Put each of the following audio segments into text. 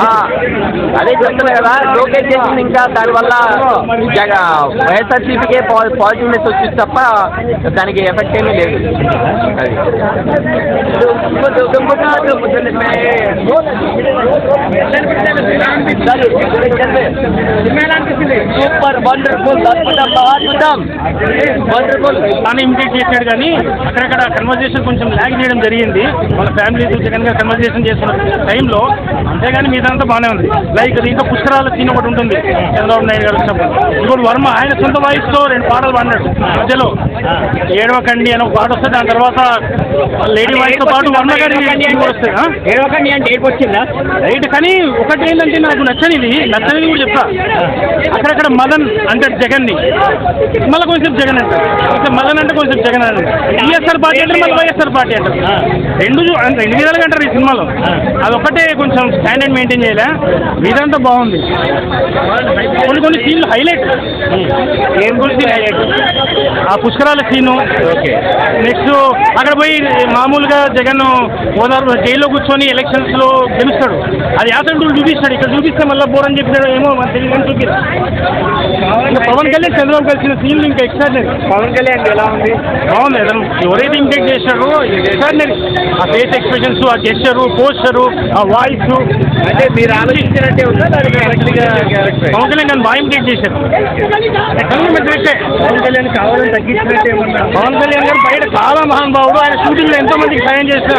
ఆ, అదే చెప్తున్నా కదా లోకేష్ చేసింది ఇంకా దానివల్ల జగ వైఎస్ఆర్సీపీకే పాజిటివ్నెస్ వచ్చింది తప్ప దానికి ఎఫెక్ట్ ఏమీ లేదు అది సూపర్ వండర్ఫుల్ అద్భుతం వండర్ఫుల్ తాను ఇమిటేట్ చేశాడు కానీ అక్కడక్కడ కన్వర్జేషన్ కొంచెం ల్యాగ్ చేయడం జరిగింది. మన ఫ్యామిలీతో జగన్ గారు కన్వర్జేషన్ చేస్తున్న టైంలో అంతేగాని మీదంతా బాగానే ఉంది. లైక్ దీంట్లో పుష్కరాల సీన్ ఒకటి ఉంటుంది. చంద్రబాబు నాయుడు గారు వచ్చినప్పుడు. ఇప్పుడు వర్మ ఆయన సొంత వాయిస్తో రెండు పాటలు పాడినాడు. మధ్యలో ఏడవకండి అని ఒక పాట వస్తుంది దాని తర్వాత లేడీ వాయిస్తో పాటు వర్మ గారి వస్తాయి? ఏడవకండి అంటే ఏడుపు వచ్చిందా? రైట్ కానీ ఒకటి ఏంటంటే నాకు నచ్చనిది నచ్చనిది కూడా చెప్తా. అక్కడక్కడ మదన్ అంటే జగన్ని మళ్ళీ కొంచెం జగన్ అంటారు మదన్ అంటే కొంచెం జగన్ అంటారు ఈఎస్ఆర్ పార్టీ అంటారు మళ్ళీ వైఎస్ఆర్ పార్టీ అంటారు రెండు రెండు విధాలుగా అంటారు ఈ సినిమాలో? అదొకటే కొంచెం స్టాండర్డ్ మెయింటైన్ చేయలే. మీదంతా బాగుంది. కొన్ని కొన్ని సీన్లు హైలైట్. ఏం గురించి హైలైట్? ఆ పుష్కరాల సీను. నెక్స్ట్ అక్కడ పోయి మామూలుగా జగన్ ఓదారు జైల్లో కూర్చొని ఎలక్షన్స్లో గెలుస్తాడు. అది యాసంటులు చూపిస్తాడు. ఇక్కడ చూపిస్తే మళ్ళీ బోర్ అని చెప్పినాడు ఏమో మన తెలియదు చూపిస్తాడు పవన్ కళ్యాణ్ చంద్రబాబు కలిసిన సీన్లు ఇంకా ఎక్స్ట్రాడినరీ పవన్ కళ్యాణ్ ఎలా ఉంది? బాగుంది. అతను ఎవరైతే ఇంటెక్ట్ చేశారో ఎక్స్ట్రాడినరీ ఆ ఫేస్ ఎక్స్ప్రెషన్స్ ఆ జెస్చరు పోస్చరు ఆ వాయిస్ అంటే మీరు ఆలోచించినట్టే ఉందా? పవన్ కళ్యాణ్ గారిని బాగా ఇంటెక్ట్ చేశారు. పవన్ కళ్యాణ్ కావాలని తగ్గించినట్టే పవన్ కళ్యాణ్ గారు బయట చాలా మహానుభావుడు ఆయన షూటింగ్లో ఎంతో మందికి సాయం చేసిన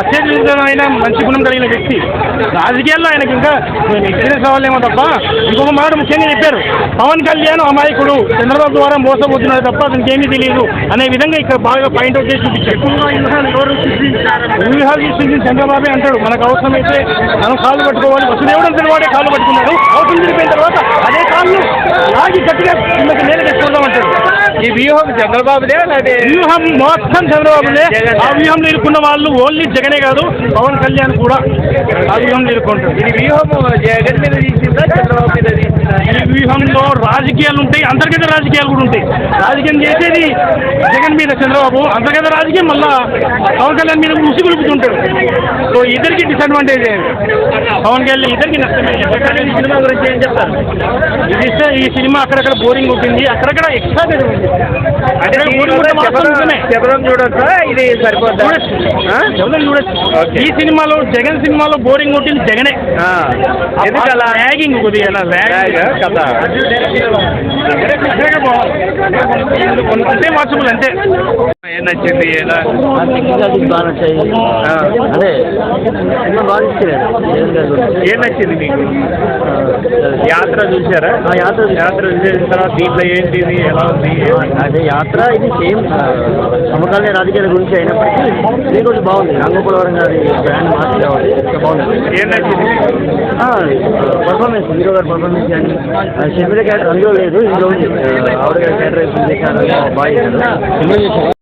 అత్యధికమైన మంచి గుణం కలిగిన వ్యక్తి. రాజకీయాల్లో ఆయనకి ఇంకా ఎక్స్పీరియన్స్ అవ్వాలేమో తప్ప ఇంకొక మాట ముఖ్యంగా చెప్పారు. పవన్ కళ్యాణ్ అమాయకుడు. చంద్రబాబు ద్వారా మోసపోతున్నాడు తప్ప అతనికి ఏమీ తెలియదు అనే విధంగా ఇక్కడ బాగా పాయింట్ అవుట్ చేసి చూపించారు. వ్యూహాలు సృష్టించిన చంద్రబాబే అంటాడు మనకు అవసరమైతే మనం కాళ్ళు పట్టుకోవాలి. వసుదేవుడు అంతటి వాడే కాళ్ళు పట్టుకున్నాడు. అవసరం తిరిగిపోయిన తర్వాత అదే కాళ్ళు లాగి గట్టిగా కిందకి నేల తెచ్చుకుందాం అంటాడు. ఈ వ్యూహం చంద్రబాబుదే అదే వ్యూహం మొత్తం చంద్రబాబులే ఆ వ్యూహంలో ఇరుక్కున్న వాళ్ళు ఓన్లీ జగనే కాదు పవన్ కళ్యాణ్ కూడా ఆ వ్యూహంలో ఇరుక్కుంటారు ఇది వ్యూహం జగన్ మీద తీసిందా చంద్రబాబు మీద తీసిందా? ఈ వ్యూహంలో రాజకీయాలు ఉంటాయి అంతర్గత రాజకీయాలు కూడా ఉంటాయి రాజకీయం చేసేది జగన్ మీద చంద్రబాబు. అంతర్గత రాజకీయం మళ్ళా పవన్ కళ్యాణ్ మీద ఉసిగొలుపుతుంటాడు సో ఇద్దరికి డిసడ్వాంటేజ్ పవన్ కళ్యాణ్ ఇద్దరికి నష్టమే. ఈ సినిమా గురించి ఏం చెప్తారు? ఇది ఈ సినిమా అక్కడక్కడ బోరింగ్ ఉంటుంది అక్కడక్కడ ఎక్స్ట్రా ఉంది అంటే. చెప్పడం చూడొచ్చా? ఇది చూడొచ్చు. ఈ సినిమాలో జగన్ సినిమాలో బోరింగ్ కొట్టింది జగనే. ఆ. ఎందుకు అలా ల్యాగింగ్ కొద్దిగా అలా Lag, అంతే వాచబుల్ అంతే ఏం నచ్చింది ఎలా బాగా నచ్చాయి ఆ. అదే బాగా. ఏం నచ్చింది మీకు? యాత్ర చూసారా ఆ యాత్ర. యాత్ర చూసిన తర్వాత దీంట్లో ఏంటి ఇది ఎలా ఉంది అదే యాత్ర ఇది సేమ్ సమకాలీన రాజకీయాల గురించి అయినప్పటికీ ఇది కొంచెం బాగుంది. రాంగోపాలవరం గారి బ్రాండ్ మార్చి కావాలి ఇంకా బాగుంది. ఏం నచ్చింది పర్ఫార్మెన్స్ హీరో గారి పర్ఫార్మెన్స్ కానీ షర్మిల క్యారెక్టర్ అందులో లేదు ఇందులో ఉంది. ಅವ್ರಿಗೆ